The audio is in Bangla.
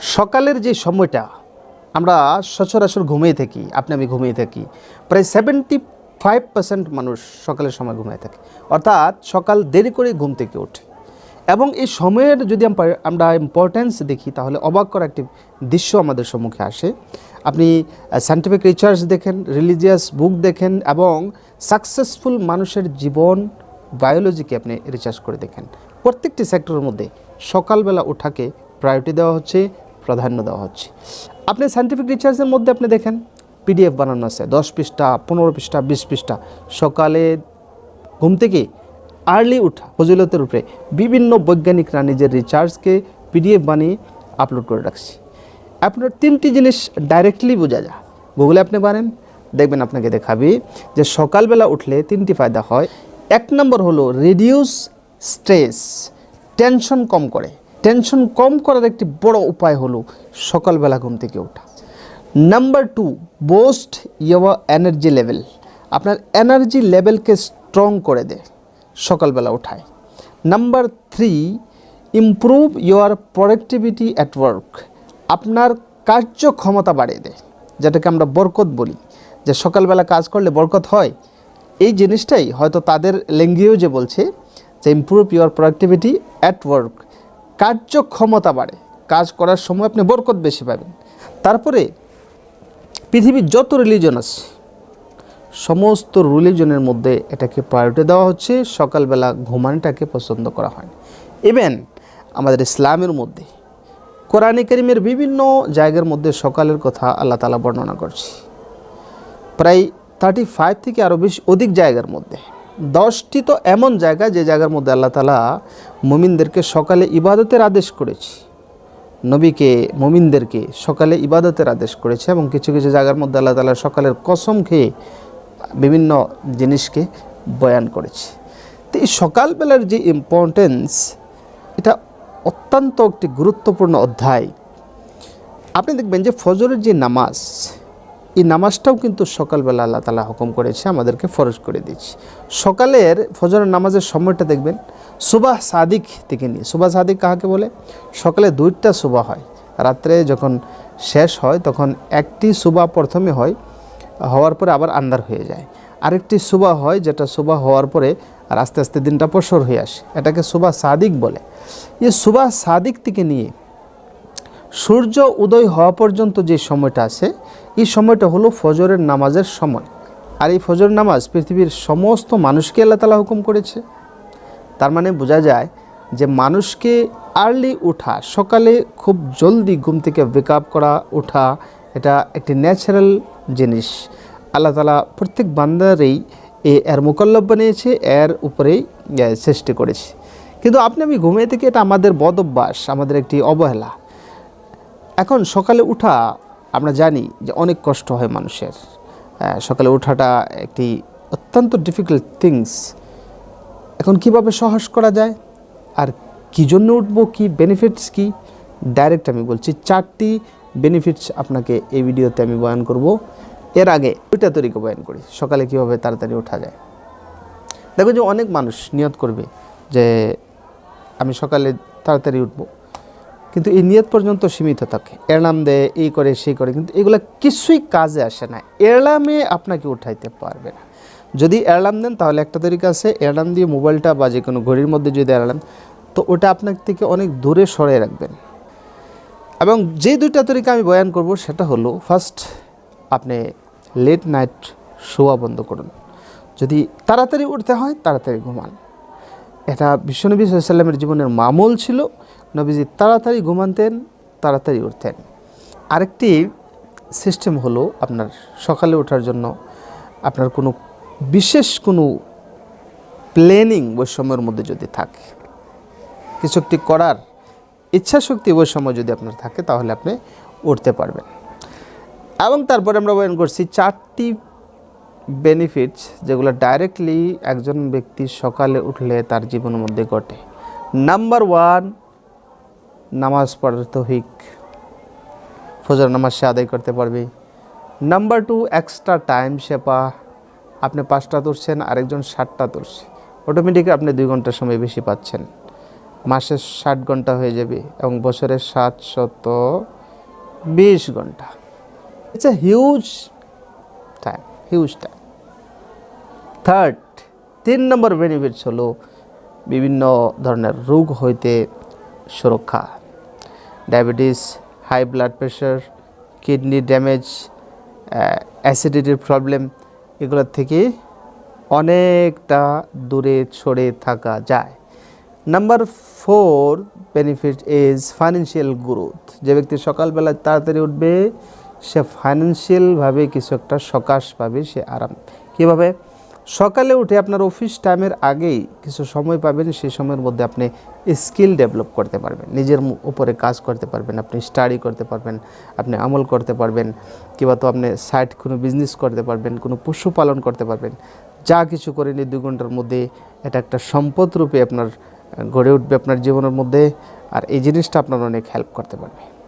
সকালের যে সময়টা, আমরা সচরাচর ঘুমিয়ে থাকি, আপনি আমি ঘুমিয়ে থাকি। প্রায় সেভেন্টি ফাইভ পার্সেন্ট মানুষ সকালের সময় ঘুমিয়ে থাকে। অর্থাৎ সকাল দেরি করে ঘুম থেকে ওঠে। এবং এই সময়ের যদি আমরা- ইম্পর্ট্যান্স দেখি, তাহলে অবাক করা একটি দৃশ্য আমাদের সম্মুখে আসে। আপনি সায়েন্টিফিক রিসার্চ দেখেন রিলিজিয়াস বুক দেখেন, এবং সাকসেসফুল মানুষের জীবন বায়োলজিকে আপনি রিসার্চ করে দেখেন। প্রত্যেকটি সেক্টরের মধ্যে সকালবেলা ওঠাকে প্রায়োরিটি দেওয়া হচ্ছে। প্রাধান্য দেওয়া হচ্ছে। আপনি সায়েন্টিফিক রিসার্চের মধ্যে আপনি দেখেন পিডিএফ বানানো আছে, দশ পৃষ্ঠা, পনেরো পৃষ্ঠা, বিশ পৃষ্ঠা। সকালে ঘুম থেকে আর্লি উঠা, ফজিলতের উপরে বিভিন্ন বৈজ্ঞানিকরা নিজের রিচার্জকে পিডিএফ বানিয়ে আপলোড করে রাখছি। আপনার তিনটি জিনিস ডাইরেক্টলি বোঝা যায়। গুগলে আপনি বানেন, দেখবেন আপনাকে দেখাবে যে সকালবেলা উঠলে তিনটি ফায়দা হয়। এক নম্বর হলো রিডিউস স্ট্রেস টেনশন কম করে। টেনশন কম করার একটি বড় উপায় হলো সকালবেলা ঘুম থেকে ওঠা। Number two boost your energy level আপনার এনার্জি লেভেলকে স্ট্রং করে দেয় সকালবেলা ওঠায়। Number three improve your productivity at work আপনার কার্যক্ষমতা বাড়িয়ে দেয় যেটাকে আমরা বরকত বলি। যে সকালবেলা কাজ করলে বরকত হয়, এই জিনিসটাই হয়তো তাদের ল্যাঙ্গুয়েজে বলছে যে improve your productivity at work কার্যক্ষমতা বাড়ে। কাজ করার সময় আপনি বরকত বেশি পাবেন। তারপরে পৃথিবীর যত রিলিজন আছে, সমস্ত রিলিজনের মধ্যে এটাকে প্রায়োরিটি দেওয়া হচ্ছে। সকালবেলা ঘুমানোটাকে পছন্দ করা হয়। ইভেন আমাদের ইসলামের মধ্যে, কোরআনে করিমের বিভিন্ন জায়গার মধ্যে সকালের কথা আল্লাহ তালা বর্ণনা করছে। প্রায় থার্টি ফাইভ থেকে আরও বেশি অধিক জায়গার মধ্যে। দশটি তো এমন জায়গা যে জায়গার মধ্যে আল্লাহ তালা মুমিনদেরকে সকালে ইবাদতের আদেশ করেছে। নবীকে, মুমিনদেরকে সকালে ইবাদতের আদেশ করেছে এবং কিছু কিছু জায়গার মধ্যে আল্লাহ তালা সকালের কসম খেয়ে বিভিন্ন জিনিসকে বয়ান করেছে। তো এই সকালবেলার যে ইম্পর্টেন্স এটা অত্যন্ত একটি গুরুত্বপূর্ণ অধ্যায়। আপনি দেখবেন যে ফজরের যে নামাজ এই নামাজটাও কিন্তু সকালবেলা আল্লাহ তালা হুকুম করেছে, আমাদেরকে ফরজ করে দিয়েছে। সকালের ফজরের নামাজের সময়টা দেখবেন, সুবাহ সাদিক থেকে নিয়ে, সুবাহ সাদিক কাহাকে বলে? সকালে দুইটা সুবাহ হয়। রাত্রে যখন শেষ হয়, তখন একটি সুবাহ প্রথমে হয়, হওয়ার পরে আবার আন্দার হয়ে যায়। আরেকটি সুবাহ হয়, যেটা সুবাহ হওয়ার পরে আর আস্তে আস্তে দিনটা প্রসর হয়ে আসে। এটাকে সুবাহ সাদিক বলে। এই সুবাহ সাদিক থেকে নিয়ে সূর্য উদয় হওয়া পর্যন্ত যে সময়টা আছে, এই সময়টা হলো ফজরের নামাজের সময়। আর এই ফজর নামাজ পৃথিবীর সমস্ত মানুষকে আল্লাহ তালা হুকুম করেছে। তার মানে বোঝা যায় যে মানুষকে আর্লি ওঠা, সকালে খুব জলদি ঘুম থেকে বেক করা, ওঠা, এটা একটি ন্যাচারাল জিনিস। আল্লাহ তালা প্রত্যেক বান্দারেই এ এর মোকল্লব বানিয়েছে, এর উপরেই সৃষ্টি করেছে। কিন্তু আপনি আমি ঘুমিয়ে থেকে এটা আমাদের বদ অভ্যাস, আমাদের একটি অবহেলা। এখন সকালে উঠা, আমরা জানি যে অনেক কষ্ট হয় মানুষের। সকালে ওঠাটা একটি অত্যন্ত ডিফিকাল্ট থিংস এখন কীভাবে সহজ করা যায়? আর কী জন্য উঠবো? কি বেনিফিটস কি? ডাইরেক্ট আমি বলছি, চারটি বেনিফিটস আপনাকে এই ভিডিওতে আমি বয়ান করব। এর আগে ওইটা তরিকা বয়ান করি, সকালে কীভাবে তাড়াতাড়ি ওঠা যায়। দেখো যে অনেক মানুষ নিয়ত করবে যে আমি সকালে তাড়াতাড়ি উঠবো। কিন্তু এই নিয়ত পর্যন্ত সীমিত থাকে। এরলাম দেয়, এই করে, সেই করে। কিন্তু এগুলো কিছুই কাজে আসে না। এরলামে আপনাকে উঠাইতে পারবে না। যদি অ্যালার্ম দেন, তাহলে একটা তরিকা আছে অ্যালার্ম দিয়ে মোবাইলটা বা যে কোনো ঘড়ির মধ্যে যদি অ্যালার্ম তো ওটা আপনার থেকে অনেক দূরে সরে রাখবেন। এবং যে দুইটা তরিকা আমি বয়ান করব, সেটা হলো ফার্স্ট আপনি লেট নাইট শোয়া বন্ধ করুন। যদি তাড়াতাড়ি উঠতে হয়, তাড়াতাড়ি ঘুমান। এটা বিশ্বনবী সাল্লামের জীবনের মামল ছিল। নবীজি তাড়াতাড়ি ঘুমাতেন, তাড়াতাড়ি উঠতেন। আরেকটি সিস্টেম হলো আপনার সকালে ওঠার জন্য আপনার কোনো বিশেষ কোনো প্ল্যানিং বৈষম্যের মধ্যে যদি থাকে, কিছু একটি করার ইচ্ছা শক্তি সময় যদি আপনার থাকে, তাহলে আপনি উঠতে পারবেন। এবং তারপরে আমরা বয়ান করছি চারটি বেনিফিটস যেগুলো ডাইরেক্টলি একজন ব্যক্তি সকালে উঠলে তার জীবনের মধ্যে ঘটে। নাম্বার ওয়ান নামাজ পড়ার তৌফিক। ফজর নামাজ সে আদায় করতে পারবে। নাম্বার টু এক্সট্রা টাইম সে পা, আপনি পাঁচটা তুলছেন আরেকজন ষাটটা তুলছে অটোমেটিক আপনি দুই ঘণ্টার সময় বেশি পাচ্ছেন। মাসে ষাট ঘণ্টা হয়ে যাবে এবং বছরে সাতশত বিশ ঘণ্টা। It's a huge time huge time third তিন নম্বর বেনিফিটস হলো বিভিন্ন ধরনের রোগ হইতে সুরক্ষা। Diabetes high blood pressure kidney damage অ্যাসিডিটির problem এগুলোর থেকে অনেকটা দূরে সরে থাকা যায়। Number four benefit is financial growth যে ব্যক্তি সকালবেলা তাড়াতাড়ি উঠবে সে ফাইন্যান্সিয়ালভাবে কিছু একটা সকাশ পাবে, সে আরাম। কীভাবে? সকালে উঠে আপনার অফিস টাইমের আগেই কিছু সময় পাবেন, সেই সময়ের মধ্যে আপনি স্কিল ডেভেলপ করতে পারবেন। নিজের উপরে কাজ করতে পারবেন, আপনি স্টাডি করতে পারবেন, আপনি আমল করতে পারবেন, কিংবা তো আপনি সাইড কোনো বিজনেস করতে পারবেন, কোনো পশুপালন করতে পারবেন। যা কিছু করে নিয়ে দুই ঘণ্টার মধ্যে এটা একটা সম্পদ রূপে আপনার, গড়ে উঠবে আপনার জীবনের মধ্যে, আর এই জিনিসটা আপনার অনেক হেল্প করতে পারবে।